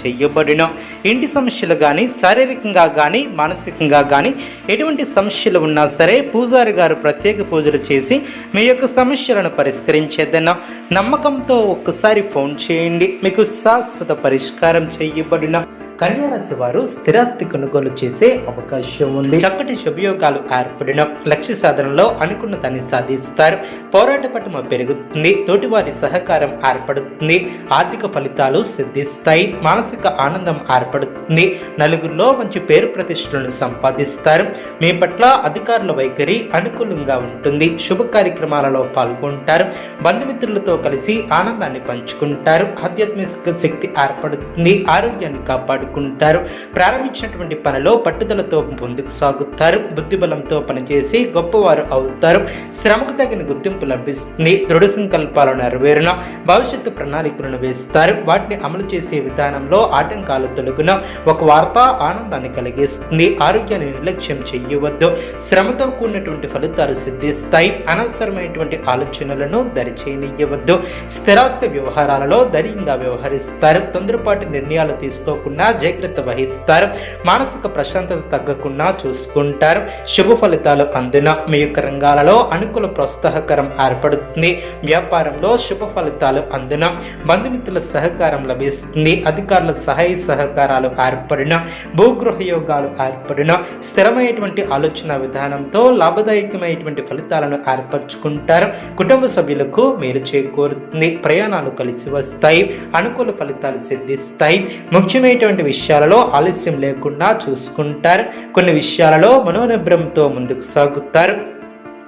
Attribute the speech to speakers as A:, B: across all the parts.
A: చేయబడిన. ఇంటి సమస్యలు కానీ శారీరకంగా కానీ మానసికంగా కానీ ఎటువంటి సమస్యలు ఉన్నా సరే పూజారి గారు ప్రత్యేక పూజలు చేసి మీ యొక్క సమస్యలను పరిష్కరించేదన్న నమ్మకంతో ఒక్కసారి ఫోన్ చేయండి. మీకు శాశ్వత పరిష్కారం చేయబడిన కన్యారాశి వారు స్థిరాస్తి కొనుగోలు చేసే అవకాశం ఉంది. చక్కటి శుభయోగాలు ఏర్పడిన లక్ష్య సాధనలో అనుకున్న దాన్ని సాధిస్తారు. పోరాట పట్టుమ పెరుగుతుంది. తోటివారి సహకారం ఏర్పడుతుంది. ఆర్థిక ఫలితాలు సిద్ధిస్తాయి. మానసిక ఆనందం ఏర్పడుతుంది. నలుగురిలో మంచి పేరు ప్రతిష్టలను సంపాదిస్తారు. మీ పట్ల అధికారుల వైఖరి అనుకూలంగా ఉంటుంది. శుభ కార్యక్రమాలలో పాల్గొంటారు. బంధుమిత్రులతో కలిసి ఆనందాన్ని పంచుకుంటారు. ఆధ్యాత్మిక శక్తి ఏర్పడుతుంది. ఆరోగ్యాన్ని కాపాడుకుంటారు. ప్రారంభించినటువంటి పనిలో పట్టుదలతో ముందుకు సాగుతారు. బుద్ధిబలంతో పనిచేసి గొప్పవారు అవుతారు. శ్రమకు తగిన గుర్తింపు లభిస్తుంది. దృఢ సంకల్పాలు నెరవేరున భవిష్యత్తు ప్రణాళికలను వేస్తారు. వాటిని అమలు చేసే విధానంలో ఆటంకాలు తొలగున ఒక వార్త ఆనందాన్ని కలిగిస్తుంది. ఆరోగ్యాన్ని నిర్లక్ష్యం చేయవద్దు. శ్రమతో కూడినటువంటి ఫలితాలు సిద్ధిస్తాయి. అనవసరమైనటువంటి ఆలోచనలను దరిచేనియ్యవద్దు స్థిరాస్తి వ్యవహారాలలో ధైర్యంగా వ్యవహరిస్తారు. తొందరపాటి నిర్ణయాలు తీసుకోకుండా జాగ్రత్త వహిస్తారు. మానసిక ప్రశాంతత తగ్గకుండా చూసుకుంటారు. శుభ ఫలితాలు అందున మీ యొక్క రంగాలలో అనుకూల ప్రోత్సాహకరం ఏర్పడుతుంది. వ్యాపారంలో శుభ ఫలితాలు అందున బంధుమిత్రుల సహకారం లభిస్తుంది. అధికారుల సహాయ సహకారాలు ఏర్పడిన భూగృహ యోగాలు ఏర్పడిన సరైనటువంటి ఆలోచన విధానంతో లాభదాయకమైనటువంటి ఫలితాలను ఏర్పరచుకుంటారు. కుటుంబ సభ్యులకు మేలు చేకూరుతుంది. ప్రయాణాలు కలిసి వస్తాయి. అనుకూల ఫలితాలు సిద్ధిస్తాయి. ముఖ్యమైనటువంటి విషయాలలో ఆలస్యం లేకుండా చూసుకుంటారు. కొన్ని విషయాలలో మనోనిబ్రంతో ముందుకు సాగుతారు.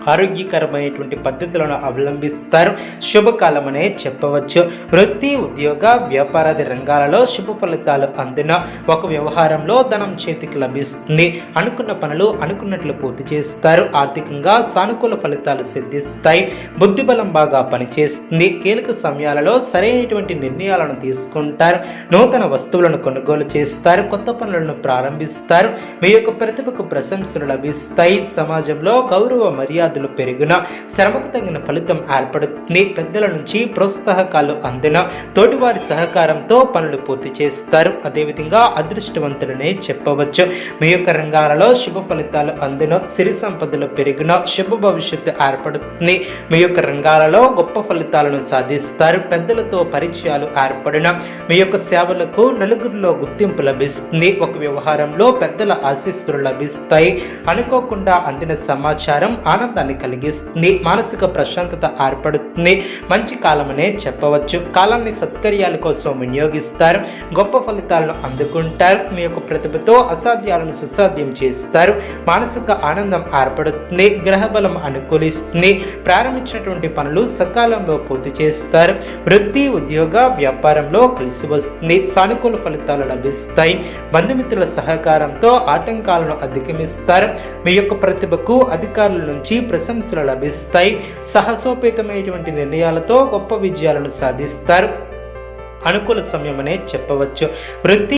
A: ఆరోగ్యకరమైనటువంటి పద్ధతులను అవలంబిస్తారు. శుభకాలమనే చెప్పవచ్చు. వృత్తి ఉద్యోగ వ్యాపారాది రంగాలలో శుభ ఫలితాలు అందిన ఒక వ్యవహారంలో ధనం చేతికి లభిస్తుంది. అనుకున్న పనులు అనుకున్నట్లు పూర్తి చేస్తారు. ఆర్థికంగా సానుకూల ఫలితాలు సిద్ధిస్తాయి. బుద్ధిబలం బాగా పనిచేస్తుంది. కీలక సమయాలలో సరైనటువంటి నిర్ణయాలను తీసుకుంటారు. నూతన వస్తువులను కొనుగోలు చేస్తారు. కొత్త పనులను ప్రారంభిస్తారు. మీ యొక్క ప్రతిభకు ప్రశంసలు లభిస్తాయి. సమాజంలో గౌరవ మర్యాద విద్యార్థులు పెరిగిన శ్రమకు తగిన ఫలితం ఏర్పడుతుంది. పెద్దల నుంచి ప్రోత్సాహకాలు అందిన తోటివారి సహకారంతో పనులు పూర్తి చేస్తారు. అదేవిధంగా అదృష్టవంతులనే చెప్పవచ్చు. మీ యొక్క రంగాలలో శుభ ఫలితాలు అందిన సిరి సంపదలు పెరిగిన శుభ భవిష్యత్తు ఏర్పడుతుంది. మీ యొక్క రంగాలలో గొప్ప ఫలితాలను సాధిస్తారు. పెద్దలతో పరిచయాలు ఏర్పడిన మీ యొక్క సేవలకు నలుగురిలో గుర్తింపు లభిస్తుంది. ఒక వ్యవహారంలో పెద్దల ఆశీస్సులు లభిస్తాయి. అనుకోకుండా అందిన సమాచారం ఆనందాన్ని కలిగిస్తుంది. మానసిక ప్రశాంతత ఏర్పడుతుంది. మంచి కాలమనే చెప్పవచ్చు. కాలాన్ని సత్కర్యాల కోసం వినియోగిస్తారు. గొప్ప ఫలితాలను అందుకుంటారు. మీ యొక్క ప్రతిభతో అసాధ్యాలను సుసాధ్యం చేస్తారు. మానసిక ఆనందం ఏర్పడుతుంది. గ్రహబలం అనుకూలిస్తుంది. ప్రారంభించినటువంటి పనులు సకాలంలో పూర్తి చేస్తారు. వృత్తి ఉద్యోగ వ్యాపారంలో కలిసి వస్తుంది. సానుకూల ఫలితాలు లభిస్తాయి. బంధుమిత్రుల సహకారంతో ఆటంకాలను అధిగమిస్తారు. మీ యొక్క ప్రతిభకు అధికారుల నుంచి ప్రశంసలు లభిస్తాయి. సాహసోపేతమైనటువంటి నిర్ణయాలతో గొప్ప విజయాలను సాధిస్తారు. అనుకూల సమయమనే చెప్పవచ్చు. వృత్తి